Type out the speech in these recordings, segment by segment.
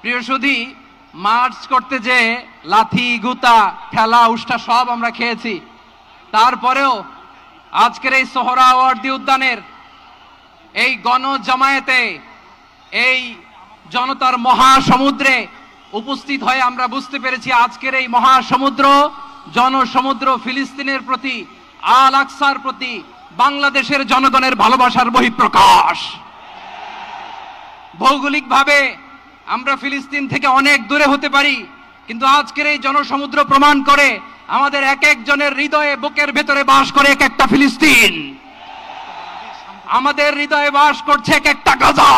প্রিয় সুধী, মার্চ করতে যে লাথি, গুতা, ঠেলা, উষ্টা সব আমরা খেয়েছি, তারপরেও আজকের এই সোহরাওয়ার্দী উদ্যানের এই গণ জামায়াতে এই জনতার মহাসমুদ্রে উপস্থিত হয়ে আমরা বুঝতে পেরেছি আজকের এই মহাসমুদ্র, জনসমুদ্র ফিলিস্তিনের প্রতি, আল আকসার প্রতি, বাংলাদেশের জনগণের ভালোবাসার বহিঃপ্রকাশ। ভৌগোলিকভাবে আমরা ফিলিস্তিন থেকে অনেক দূরে হতে পারি, কিন্তু আজকের এই জনসমুদ্র প্রমাণ করে আমাদের এক একজনের হৃদয়ে বুকের ভেতরে বাস করে এক একটা ফিলিস্তিন। আমাদের হৃদয়ে বাস করছে এক একটা গাজা।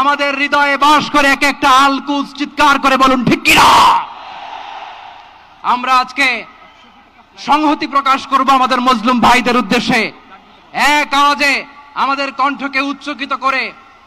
আমাদের হৃদয়ে বাস করে এক একটা আলকুজ চিৎকার করে বলুন, ঠিক কিনা? আমরা আজকে সংহতি প্রকাশ করব আমাদের মজলুম ভাইদের উদ্দেশ্যে। এক আওয়াজে আমাদের কণ্ঠকে উচ্চকিত করে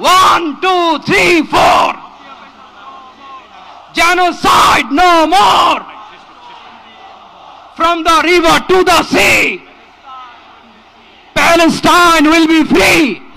One, two, three, four. Genocide no more. From the river to the sea. Palestine will be free.